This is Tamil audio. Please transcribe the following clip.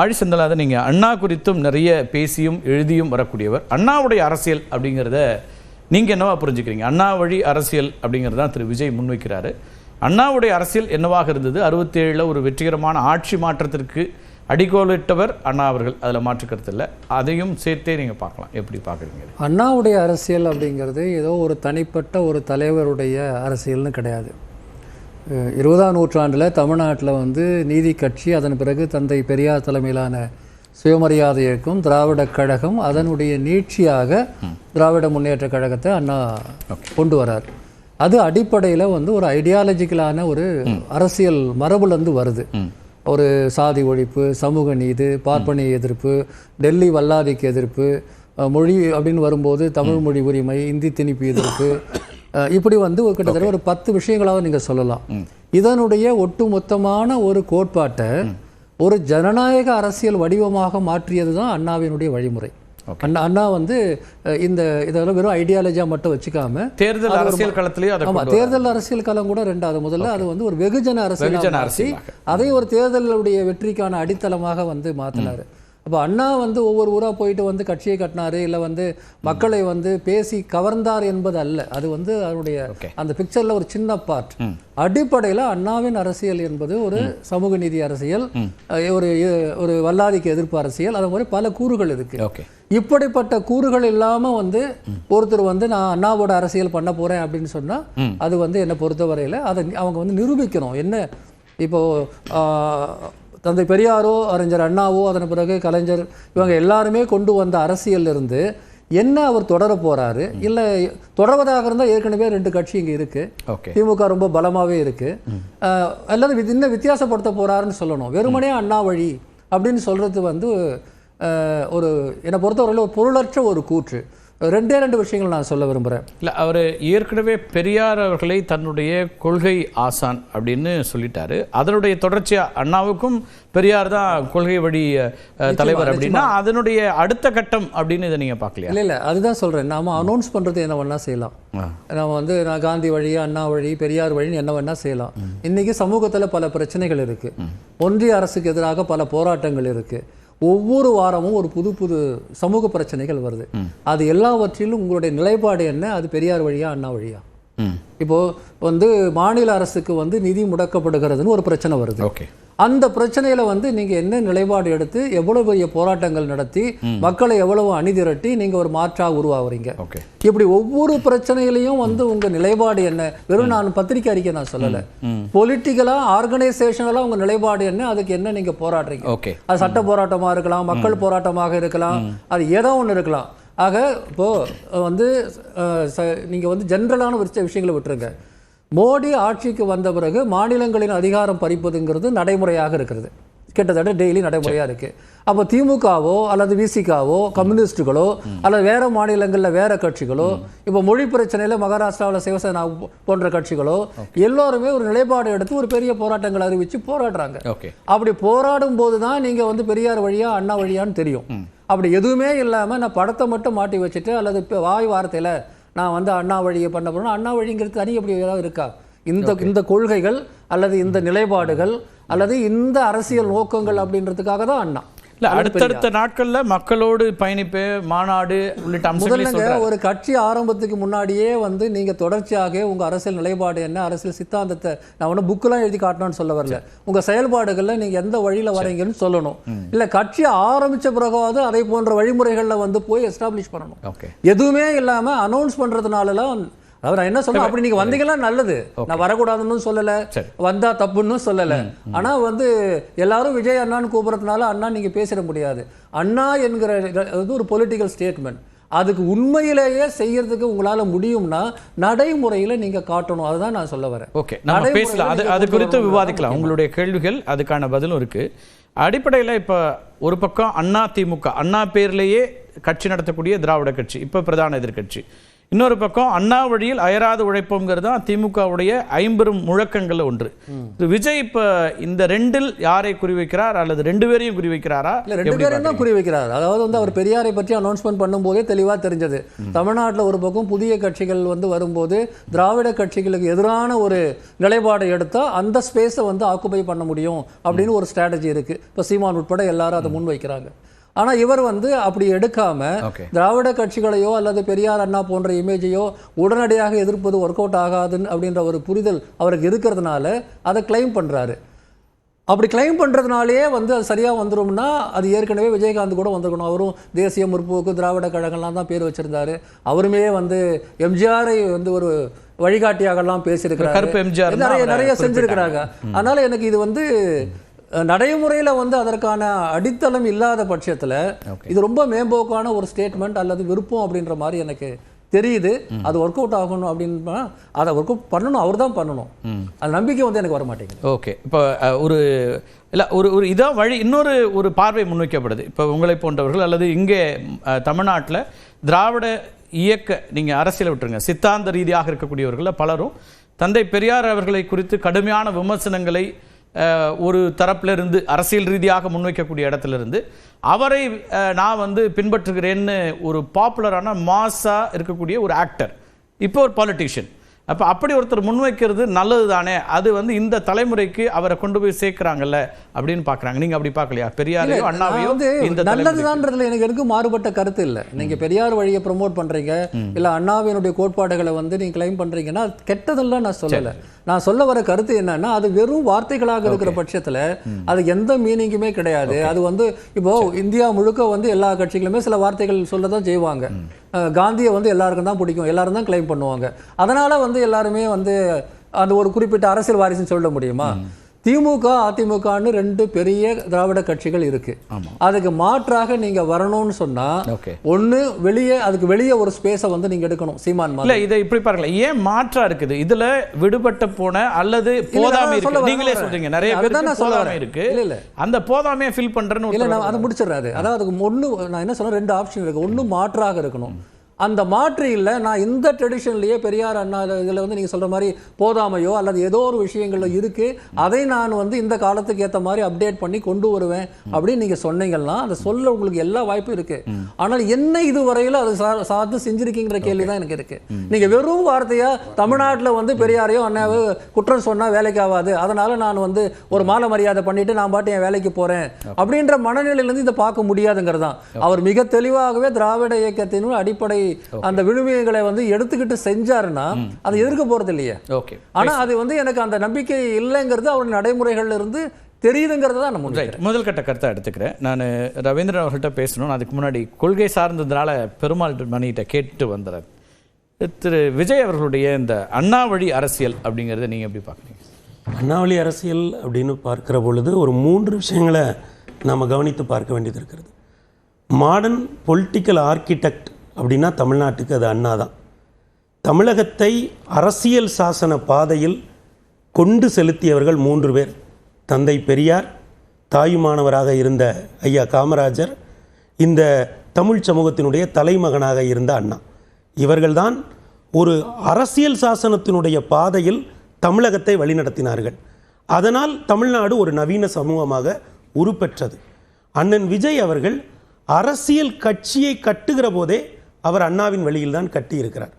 ஆழி செந்தலாத நீங்கள் அண்ணா குறித்தும் நிறைய பேசியும் எழுதியும் வரக்கூடியவர். அண்ணாவுடைய அரசியல் அப்படிங்கிறத நீங்கள் என்னவா புரிஞ்சுக்கிறீங்க? அண்ணா வழி அரசியல் அப்படிங்கிறது தான் திரு விஜய் முன்வைக்கிறாரு. அண்ணாவுடைய அரசியல் என்னவாக இருந்தது? அறுபத்தேழில் ஒரு வெற்றிகரமான ஆட்சி மாற்றத்திற்கு அடிக்கோலிட்டவர் அண்ணா அவர்கள். அதில் மாற்று இல்லை. அதையும் சேர்த்தே நீங்கள் பார்க்கலாம். எப்படி பார்க்குறீங்க? அண்ணாவுடைய அரசியல் அப்படிங்கிறது ஏதோ ஒரு தனிப்பட்ட ஒரு தலைவருடைய அரசியல்னு கிடையாது. இருபதாம் நூற்றாண்டில் தமிழ்நாட்டில் வந்து நீதி கட்சி அதன் பிறகு தந்தை பெரியார் தலைமையிலான சுயமரியாதை இயக்கம் திராவிட கழகம் அதனுடைய நீட்சியாக திராவிட முன்னேற்ற கழகத்தை அண்ணா கொண்டு வரார். அது அடிப்படையில் வந்து ஒரு ஐடியாலஜிக்கலான ஒரு அரசியல் மரபுலேருந்து வருது. ஒரு சாதி ஒழிப்பு சமூக நீதி பார்ப்பனிய எதிர்ப்பு டெல்லி வல்லாதிக்கு எதிர்ப்பு மொழி அப்படின்னு வரும்போது தமிழ் மொழி உரிமை இந்தி திணிப்பு எதிர்ப்பு இப்படி வந்து ஒரு கிட்டத்தட்ட ஒரு பத்து விஷயங்களாவது நீங்கள் சொல்லலாம். இதனுடைய ஒட்டுமொத்தமான ஒரு கோட்பாட்டை ஒரு ஜனநாயக அரசியல் வடிவமாக மாற்றியது தான் அண்ணாவினுடைய வழிமுறை. அண்ணா அண்ணா வந்து இந்த இதெல்லாம் வெறும் ஐடியாலஜியாக மட்டும் வச்சுக்காம தேர்தல் அரசியல் களத்திலேயே ஆமா. தேர்தல் அரசியல் களம் கூட ரெண்டாவது. முதல்ல அது வந்து ஒரு வெகுஜன அரசியல் அரசியலாக. அதை ஒரு தேர்தலுடைய வெற்றிக்கான அடித்தளமாக வந்து மாத்தினாரு. அப்போ அண்ணா வந்து ஒவ்வொரு ஊரா போயிட்டு வந்து கட்சியை கட்டினாரு இல்ல வந்து மக்களை வந்து பேசி கவர்ந்தார் என்பது அல்ல அது வந்து அதனுடைய Okay. அந்த பிக்சர்ல ஒரு சின்ன பார்ட் அடிப்படையில அண்ணாவின் அரசியல் என்பது ஒரு சமூக நீதி அரசியல் ஒரு ஒரு வல்லாதிக்கு எதிர்ப்பு அரசியல் அது மாதிரி பல கூறுகள் இருக்கு. இப்படிப்பட்ட கூறுகள் இல்லாம வந்து ஒருத்தர் வந்து நான் அண்ணாவோட அரசியல் பண்ண போறேன் அப்படின்னு சொன்னா அது வந்து என்னை பொறுத்தவரையில அதை அவங்க வந்து நிரூபிக்கணும். என்ன இப்போ ஆஹ், தந்தை பெரியாரோ அறிஞர் அண்ணாவோ அதன் பிறகு கலைஞர் இவங்க எல்லாருமே கொண்டு வந்த அரசியல் இருந்து என்ன அவர் தொடர போறாரு இல்ல தொடர்வதாக இருந்தா ஏற்கனவே ரெண்டு கட்சி இங்க இருக்கு. ஓகே. திமுக ரொம்ப பலமாவே இருக்கு. அஹ், அல்லது இன்னும் வித்தியாசப்படுத்த போறாருன்னு சொல்லணும். வெறுமனே அண்ணா வழி அப்படின்னு சொல்றது வந்து ஒரு என்னை பொறுத்தவரையில் ஒரு பொருளற்ற ஒரு கூற்று. ரெண்டே ரெண்டு விஷயங்கள் நான் சொல்ல விரும்புகிறேன் இல்லை அவர் ஏற்கனவே பெரியார் அவர்களை தன்னுடைய கொள்கை ஆசான் அப்படின்னு சொல்லிட்டாரு. அதனுடைய தொடர்ச்சியா அண்ணாவுக்கும் பெரியார் தான் கொள்கை வழி தலைவர் அப்படின்னா அதனுடைய அடுத்த கட்டம் அப்படின்னு இதை நீங்க பார்க்கலையா? இல்லை இல்லை அதுதான் சொல்கிறேன் நாம அனௌன்ஸ் பண்ணுறது என்ன வேணா செய்யலாம். நம்ம வந்து நான் காந்தி வழி அண்ணா வழி பெரியார் வழின்னு என்ன வேணா செய்யலாம். இன்னைக்கு சமூகத்தில் பல பிரச்சனைகள் இருக்கு. ஒன்றிய அரசுக்கு எதிராக பல போராட்டங்கள் இருக்கு. ஒவ்வொரு வாரமும் ஒரு புது புது சமூக பிரச்சனைகள் வருது. அது எல்லாவற்றிலும் உங்களுடைய நிலைப்பாடு என்ன? அது பெரியார் வழியா அண்ணா வழியா? இப்போ வந்து மாநில அரசுக்கு வந்து நிதி முடக்கப்படுகிறதுன்னு ஒரு பிரச்சனை வருது. ஓகே. அந்த பிரச்சனையில வந்து நீங்க என்ன நிலைப்பாடு எடுத்து எவ்வளவு பெரிய போராட்டங்கள் நடத்தி மக்களை எவ்வளவு அணிதிரட்டி நீங்க ஒரு மாற்றா உருவாகுறீங்க ஓகே. இப்படி ஒவ்வொரு பிரச்சனையிலையும் வந்து உங்க நிலைப்பாடு என்ன? வெறும் நான் பத்திரிக்கை அறிக்கை நான் சொல்லல. பொலிட்டிக்கலா ஆர்கனைசேஷனலா உங்க நிலைப்பாடு என்ன? அதுக்கு என்ன நீங்க போராடுறீங்க? அது சட்ட போராட்டமா இருக்கலாம் மக்கள் போராட்டமாக இருக்கலாம் அது ஏதோ ஒன்று இருக்கலாம். ஆக இப்போ வந்து அஹ், ச- நீங்க வந்து ஜென்ரலான ஒரு விஷயங்களை விட்டுருங்க. மோடி ஆட்சிக்கு வந்த பிறகு மாநிலங்களின் அதிகாரம் பறிப்பதுங்கிறது நடைமுறையாக இருக்கிறது. கிட்டத்தட்ட டெய்லி நடைமுறையா இருக்கு. அப்போ திமுகவோ அல்லது விசிகாவோ கம்யூனிஸ்டுகளோ அல்லது வேற மாநிலங்களில் வேற கட்சிகளோ இப்போ மொழி பிரச்சனையில மகாராஷ்டிராவில் சிவசேனா போன்ற கட்சிகளோ எல்லாருமே ஒரு நிலைப்பாடு எடுத்து ஒரு பெரிய போராட்டங்கள் அறிவிச்சு போராடுறாங்க. ஓகே அப்படி போராடும் போது தான் நீங்க வந்து பெரியார் வழியா அண்ணா வழியான்னு தெரியும். அப்படி எதுவுமே இல்லாம நான் படத்தை மட்டும் மாட்டி வச்சுட்டு அல்லது இப்ப வாய் வார்த்தையில நான் வந்து அண்ணா வழியை பண்ண போறேன் அண்ணா வழிங்கிறது தனி அப்படி ஏதாவது இருக்கா? இந்த இந்த கொள்கைகள் அல்லது இந்த நிலைப்பாடுகள் அல்லது இந்த அரசியல் நோக்கங்கள் அப்படின்றதுக்காக தான் அண்ணா. இல்ல அடுத்தடுத்த நாட்கள்ல மக்களோடு பயணிப்பு மாநாடு உள்ளிட்ட அம்சங்களை ஒரு கட்சி ஆரம்பத்துக்கு முன்னாடியே வந்து நீங்க தொடர்ச்சியாக உங்க அரசியல் நிலைப்பாடு என்ன அரசியல் சித்தாந்தத்தை நான் ஒன்றும் புக்கெல்லாம் எழுதி காட்டணும்னு சொல்ல வரல. உங்க செயல்பாடுகள்ல நீங்க எந்த வழியில வரீங்கன்னு சொல்லணும். இல்ல கட்சி ஆரம்பிச்ச பிறகாவது அதை போன்ற வழிமுறைகள்ல வந்து போய் எஸ்டாப்ளிஷ் பண்ணணும். எதுவுமே இல்லாம அனௌன்ஸ் பண்றதுனாலலாம் அதாவது நான் என்ன சொல்றேன் அப்படி நீங்க வந்தீங்களா நல்லது. நான் வரக்கூடாதுன்னு சொல்லல. வந்தா தப்புன்னு சொல்லல. ஆனா வந்து எல்லாரும் விஜய் அண்ணான்னு கூப்பிடுறதுனால அண்ணா நீங்க பேசிட முடியாது. அண்ணா என்கிற அது ஒரு பொலிட்டிக்கல் ஸ்டேட்மெண்ட் அதுக்கு உண்மையிலேயே செய்யறதுக்கு உங்களால முடியும்னா நடைமுறையில நீங்க காட்டணும். அதுதான் நான் சொல்ல வரேன். ஓகே நம்ம பேசலாம். அது அது குறித்து. விவாதிக்கலாம். உங்களுடைய கேள்விகள் அதுக்கான பதிலும் இருக்கு. அடிப்படையில் இப்போ ஒரு பக்கம் அண்ணா திமுக அண்ணா பேர்லேயே கட்சி நடத்தக்கூடிய திராவிட கட்சி இப்போ பிரதான எதிர்க்கட்சி இன்னொரு பக்கம் அண்ணா வழியில் அயராது உழைப்போங்கிறது தான் திமுகவுடைய ஐம்பெரும் முழக்கங்கள் ஒன்று. விஜய் இப்ப இந்த ரெண்டில் யாரை குறிவைக்கிறார் அல்லது ரெண்டு பேரையும் குறிவைக்கிறாரா? இல்ல ரெண்டு பேரும் தான் குறி வைக்கிறார் அதாவது வந்து அவர் பெரியாரை பற்றி அனௌன்ஸ்மெண்ட் பண்ணும்போதே தெளிவா தெரிஞ்சது. தமிழ்நாட்டுல ஒரு பக்கம் புதிய கட்சிகள் வந்து வரும்போது திராவிட கட்சிகளுக்கு எதிரான ஒரு நிலைப்பாடை எடுத்தா அந்த ஸ்பேஸை வந்து ஆக்குபை பண்ண முடியும் அப்படின்னு ஒரு ஸ்ட்ராட்டஜி இருக்கு. இப்போ சீமான் உட்பட எல்லாரும் அதை முன் வைக்கிறாங்க ஆனா இவர் வந்து அப்படி எடுக்காம Okay. திராவிட கட்சிகளையோ அல்லது பெரியார் அண்ணா போன்ற இமேஜையோ உடனடியாக எதிர்ப்பது ஒர்க் அவுட் ஆகாதுன்னு அப்படின்ற ஒரு புரிதல் அவருக்கு இருக்கிறதுனால அதை கிளைம் பண்றாரு. அப்படி கிளைம் பண்ணுறதுனாலேயே வந்து அது சரியாக வந்துரும்னா அது ஏற்கனவே விஜயகாந்த் கூட வந்திருக்கணும். அவரும் தேசிய முற்போக்கு திராவிட கழகம்லாம் தான் பேர் வச்சிருந்தாரு. அவருமே வந்து எம்ஜிஆரை வந்து ஒரு வழிகாட்டியாகலாம் பேசியிருக்கிறாரு. நிறைய நிறைய. செஞ்சிருக்கிறாங்க. அதனால எனக்கு இது வந்து நடைமுறையில வந்து அதற்கான அடித்தளம் இல்லாத பட்சத்துல. இது ரொம்ப மேம்போக்கான ஒரு ஸ்டேட்மெண்ட் அல்லது விருப்பம் அப்படின்ற மாதிரி எனக்கு தெரியுது. அது ஒர்க் அவுட் ஆகணும் அப்படின்னா அதை ஒர்க் அவுட் பண்ணணும் அவர் தான் பண்ணணும். அது நம்பிக்கை வந்து எனக்கு வர மாட்டேங்குது ஓகே இப்போ ஒரு இல்லை ஒரு ஒரு இதான் வழி இன்னொரு ஒரு பார்வை முன்வைக்கப்படுது. இப்போ உங்களை போன்றவர்கள் அல்லது இங்கே தமிழ்நாட்டில் திராவிட இயக்க நீங்கள் அரசியலை விட்டுருங்க. சித்தாந்த ரீதியாக இருக்கக்கூடியவர்களில் பலரும் தந்தை பெரியார் அவர்களை குறித்து கடுமையான விமர்சனங்களை ஒரு தரப்பிலிருந்து அரசியல் ரீதியாக முன்வைக்கக்கூடிய இடத்துல இருந்து அவரை நான் வந்து பின்பற்றுகிறேன்னு ஒரு பாப்புலரான மாஸாக இருக்கக்கூடிய ஒரு ஆக்டர் இப்போ ஒரு பாலிட்டிஷியன் அப்போ அப்படி ஒருத்தர் முன்வைக்கிறது நல்லது தானே அது வந்து இந்த தலைமுறைக்கு அவரை கொண்டு போய் சேர்க்கிறாங்கல்ல அப்படின்னு பார்க்கறாங்க நீங்க அப்படி பார்க்கலையா பெரியாரையோ அண்ணாவையோ வந்து இந்த நல்லதுதான்றதுல எனக்கு எதுக்கும் மாறுபட்ட கருத்து இல்ல. நீங்க பெரியார் வழியை ப்ரோமோட் பண்றீங்க இல்ல அண்ணாவினுடைய கோட்பாடுகளை வந்து நீங்க கிளைம் பண்றீங்கன்னா அது கெட்டதெல்லாம் நான் சொல்லல. நான் சொல்ல வர கருத்து என்னன்னா அது வெறும் வார்த்தைகளாக இருக்கிற பட்சத்துல அது எந்த மீனிங்குமே கிடையாது. அது வந்து இப்போ இந்தியா முழுக்க வந்து எல்லா கட்சிகளுமே சில வார்த்தைகள் சொல்லதான் செய்வாங்க. காந்தியை வந்து எல்லாருக்கும் தான் பிடிக்கும். எல்லாரும் தான் கிளைம் பண்ணுவாங்க. அதனால் வந்து எல்லாருமே வந்து அந்த ஒரு குறிப்பிட்ட அரசியல் வாரிசுன்னு சொல்ல முடியுமா? திமுக அதிமுகன்னு ரெண்டு பெரிய திராவிட கட்சிகள் இருக்கு. அதுக்கு மாற்றாக நீங்க வரணும்னு சொன்னா ஒண்ணு வெளியே அதுக்கு வெளியே ஒரு ஸ்பேஸை வந்து நீங்க எடுக்கணும் சீமான் இல்ல இதை இப்படி பார்க்கல ஏன் மாற்றா இருக்குது? இதுல விடுபட்ட போன அல்லது போதாமை இருக்கு. நீங்களே. சொல்றீங்க. நிறைய சொல்ல போதாமை. இருக்கு. இல்ல, இல்ல. அந்த போதாமையை ஃபில் பண்றேன்னு இல்ல நான் அதை முடிச்சிடுறாரு அதாவது அதுக்கு ஒண்ணு நான் என்ன சொன்னேன் ரெண்டு ஆப்ஷன் இருக்கு. ஒண்ணு மாற்றாக இருக்கணும். அந்த மாற்று இல்லை. நான் இந்த ட்ரெடிஷன்லயே பெரியார் அண்ணா இதில் வந்து நீங்க சொல்ற மாதிரி போதாமையோ அல்லது ஏதோ ஒரு விஷயங்கள்ல இருக்கு. அதை நான் வந்து இந்த காலத்துக்கு ஏத்த மாதிரி அப்டேட் பண்ணி கொண்டு வருவேன் அப்படின்னு நீங்க சொன்னீங்கன்னா அதை சொல்ல உங்களுக்கு எல்லா வாய்ப்பும் இருக்கு. ஆனால் என்ன இது வரையில அது சார்ந்து செஞ்சிருக்கீங்கிற கேள்வி தான் எனக்கு இருக்கு. நீங்க வெறும் வார்த்தையா தமிழ்நாட்டுல வந்து பெரியாரையோ அண்ணாவோ குற்றம் சொன்னா வேலைக்கு ஆகாது. அதனால நான் வந்து ஒரு மாலை மரியாதை பண்ணிட்டு நான் பாட்டு என் வேலைக்கு போறேன் அப்படின்ற மனநிலையில இருந்து இதை பார்க்க முடியாதுங்கிறது தான் அவர் மிக தெளிவாகவே திராவிட இயக்கத்தின் அடிப்படை அந்த விழுமியங்களை வந்து எடுத்துக்கிட்டு செஞ்சாருன்னா அதை எதிர்க்க போறது இல்லையே ஓகே ஆனா அது வந்து எனக்கு அந்த நம்பிக்கை இல்லைங்கிறது அவர் நடைமுறைகள்ல இருந்து தெரியுதுங்கிறத தான் நம்ம ரைட் முதல் கட்ட கருத்தை எடுத்துக்கிறேன். நான் ரவீந்திரன் அவர்கள்ட்ட பேசணும் அதுக்கு முன்னாடி கொள்கை சார்ந்ததுனால பெருமாள் மணிகிட்ட கேட்டு வந்துடுறேன் திரு விஜய் அவர்களுடைய இந்த அண்ணா வழி அரசியல் அப்படிங்கிறத நீங்க எப்படி பார்க்குறீங்க? அண்ணாவளி அரசியல் அப்படின்னு பார்க்கிற பொழுது ஒரு மூன்று விஷயங்களை நாம் கவனித்து பார்க்க வேண்டியது இருக்கிறது. மாடர்ன் பொலிட்டிக்கல் ஆர்கிடெக்ட் அப்படின்னா தமிழ்நாட்டுக்கு அது அண்ணா தான் தமிழகத்தை அரசியல் சாசன பாதையில் கொண்டு செலுத்தியவர்கள் மூன்று பேர். தந்தை பெரியார் தாயுமானவராக இருந்த ஐயா காமராஜர் இந்த தமிழ் சமூகத்தினுடைய தலைமகனாக இருந்த அண்ணா. இவர்கள்தான் ஒரு அரசியல் சாசனத்தினுடைய பாதையில் தமிழகத்தை வழிநடத்தினார்கள். அதனால் தமிழ்நாடு ஒரு நவீன சமூகமாக உருப்பெற்றது. அண்ணன் விஜய் அவர்கள் அரசியல் கட்சியை கட்டுகிற போதே அவர் அண்ணாவின் வழியில் தான் கட்டியிருக்கிறார்.